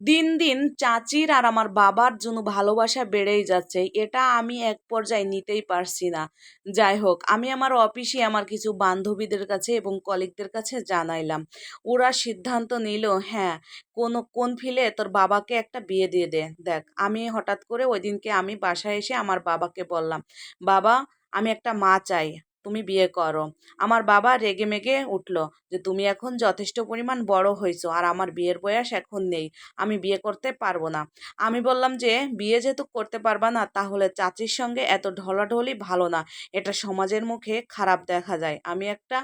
দিন দিন চাচির আর আমার বাবার জন্য ভালোবাসা বেড়েই যাচ্ছে। এটা আমি এক পর্যায়ে নিতেই পারছি না। যাই হোক, আমি আমার অফিসে আমার কিছু বান্ধবীদের কাছে এবং কলিগদের কাছে জানাইলাম। ওরা সিদ্ধান্ত নিল হ্যাঁ কোন কোন ফিলে তোর বাবাকে একটা বিয়ে দিয়ে দে। দেখ, আমি হঠাৎ করে ওই দিনকে আমি বাসায় এসে আমার বাবাকে বললাম, বাবা, আমি একটা মা চাই। তুমি বিয়ে করো। আমার বাবা রেগে মেগে উঠল যে, তুমি এখন যথেষ্ট পরিমাণ বড় হয়েছো আর আমার বিয়ের বয়স এখন নেই, আমি বিয়ে করতে পারব না। আমি বললাম যে, বিয়ে যেহেতু করতে পারবা না, তাহলে চাচির সঙ্গে এত ঢলাঢলি ভালো না। এটা সমাজের মুখে খারাপ দেখা যায়। আমি একটা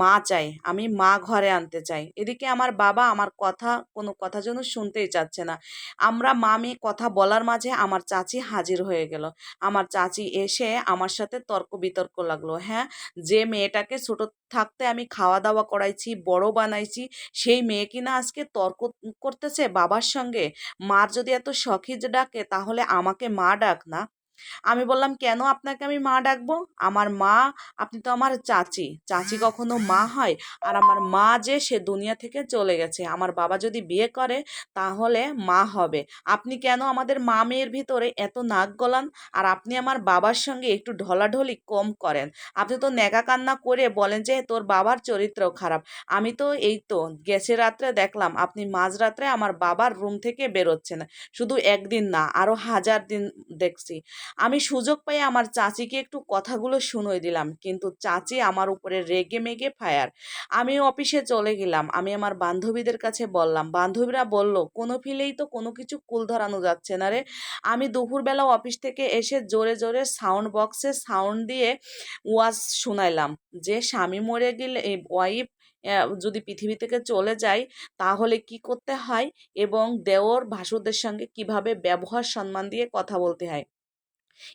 মা চাই, আমি মা ঘরে আনতে চাই। এদিকে আমার বাবা আমার কথা, কোনো কথা যেন শুনতেই চাচ্ছে না। আমরা মা মেয়ে কথা বলার মাঝে আমার চাচি হাজির হয়ে গেল। আমার চাচি এসে আমার সাথে তর্ক বিতর্ক লাগল। হ্যাঁ? যে মেয়েটাকে ছোট থাকতে আমি খাওয়া দাওয়া করাইছি, বড় বানাইছি, সেই মেয়ে কিনা আজকে তর্ক করতেছে বাবার সঙ্গে? মার যদি এত শখিজ ডাকে, তাহলে আমাকে মা ডাক না। আমি বললাম, কেন আপনাকে আমি মা ডাকবো? আমার মা, আপনি তো আমার চাচি। চাচি কখনো মা হয়? আর আমার মা যে, সে দুনিয়া থেকে চলে গেছে। আমার বাবা যদি বিয়ে করে, তাহলে মা হবে। আপনি কেন আমাদের মা মেয়ের ভিতরে এত নাক গলান? আর আপনি আমার বাবার সঙ্গে একটু ঢলাঢলি কম করেন। আপনি তো নেকা কান্না করে বলেন যে, তোর বাবার চরিত্র খারাপ। আমি তো এই তো গেছে রাত্রে দেখলাম, আপনি মাঝরাত্রে আমার বাবার রুম থেকে বেরোচ্ছেন। শুধু একদিন না আরও হাজার দিন দেখছি। আমি সুযোগ পেয়ে আমার চাচিকে একটু কথাগুলো শুনিয়ে দিলাম। কিন্তু চাচি আমার উপরে রেগে মেগে ফায়ার। আমি অফিসে চলে গেলাম। আমি আমার বান্ধবীদের কাছে বললাম, বান্ধবীরা বলল, কোনো ফিলেই তো কোনো কিছু কুল ধরানো যাচ্ছে না রে। আমি দুপুরবেলা অফিস থেকে এসে জোরে জোরে সাউন্ড বক্সে সাউন্ড দিয়ে ওয়াজ শোনাইলাম যে, স্বামী মরে গেলে ওয়াইফ যদি পৃথিবী থেকে চলে যায়, তাহলে কি করতে হয় এবং দেওর ভাসুদের সঙ্গে কীভাবে ব্যবহার সম্মান দিয়ে কথা বলতে হয়?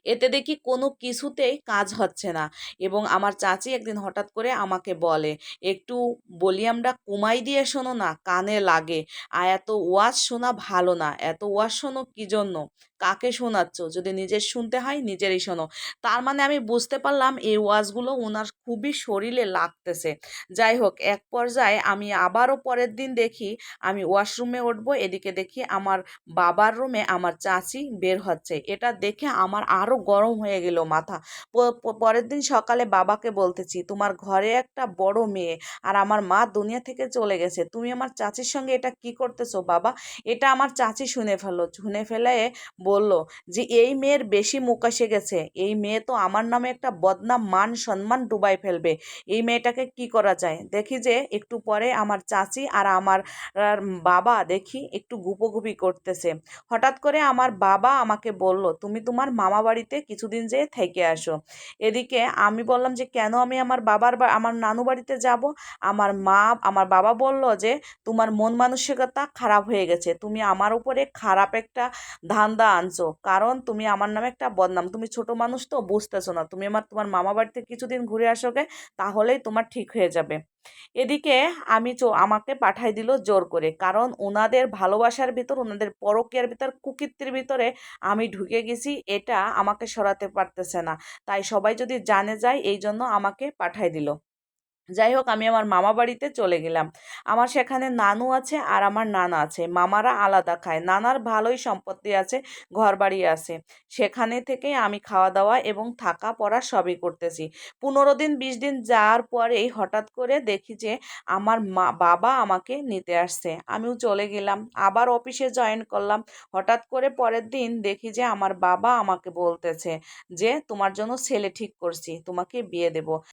এতে দেখি কোনো কিছুতেই কাজ হচ্ছে না। এবং আমার চাচি একদিন হঠাৎ করে আমাকে বলে, একটু বলি আমরা কুমাই দিয়ে শোনো না, কানে লাগে। আর এত ওয়াজ শোনা ভালো না, এত ওয়াজ শোনো কী জন্য? কাকে শোনাচ্ছ? যদি নিজের শুনতে হয়, নিজেরই শোনো। তার মানে আমি বুঝতে পারলাম এই ওয়াজগুলো ওনার খুবই শরীরে লাগতেছে। যাই হোক, এক পর্যায়ে আমি আবারও পরের দিন দেখি, আমি ওয়াশরুমে উঠবো, এদিকে দেখি আমার বাবার রুমে আমার চাচি বের হচ্ছে। এটা দেখে আমার আরও গরম হয়ে গেল মাথা। পরের দিন সকালে বাবাকে বলতেছি, তোমার ঘরে একটা বড় মেয়ে আর আমার মা দুনিয়া থেকে চলে গেছে। তুমি আমার চাচির সঙ্গে এটা কি করতেছো বাবা? এটা আমার চাচি শুনে ফেলো শুনে ফেলে বলল যে, এই মেয়ের বেশি মুখ এসে গেছে। এই মেয়ে তো আমার নামে একটা বদনাম, মান, সম্মান ডুবাই ফেলবে। এই মেয়েটাকে কি করা যায়? দেখি যে, একটু পরে আমার চাচি আর আমার বাবা দেখি একটু গুপোগুপি করতেছে। হঠাৎ করে আমার বাবা আমাকে বলল, তুমি তোমার মামা বাড়িতে কিছুদিন যেয়ে থেকে আসো। এদিকে আমি বললাম যে, কেন আমি আমার বাবার আমার নানু বাড়িতে যাব? আমার মা, আমার বাবা বলল যে, তোমার মন মানসিকতা খারাপ হয়ে গেছে। তুমি আমার উপরে খারাপ একটা ধান্দা আনছো। কারণ তুমি আমার নামে একটা বদনাম। তুমি ছোট মানুষ তো, বুঝতেছো না। তুমি আমার, তোমার মামা বাড়িতে কিছুদিন ঘুরে আসোগে তাহলেই তোমার ঠিক হয়ে যাবে। এদিকে আমি আমাকে পাঠাই দিল জোর করে। কারণ ওনাদের ভালোবাসার ভিতর ওনাদের পরকীয়ার ভিতর, কুকীর্তির ভিতরে আমি ঢুকে গেছি। এটা আমাকে সরাতে পারতেছে না। তাই সবাই যদি জানে যায়, এই জন্য আমাকে পাঠাই দিল। যাই হোক, আমি আমার মামা বাড়িতে চলে গেলাম। আমার সেখানে নানু আছে আর আমার নানা আছে। মামারা আলাদা খায়। নানার ভালোই সম্পত্তি আছে, ঘরবাড়ি আছে। সেখানে থেকে আমি খাওয়া দাওয়া এবং থাকা পড়া সবই করতেছি। পনেরো দিন, বিশ দিন যাওয়ার পরেই হঠাৎ করে দেখি যে আমার মা, বাবা আমাকে নিতে আসছে। আমিও চলে গেলাম, আবার অফিসে জয়েন করলাম। হঠাৎ করে পরের দিন দেখি যে আমার বাবা আমাকে বলতেছে যে, তোমার জন্য ছেলে ঠিক করছি, তোমাকে বিয়ে দেব।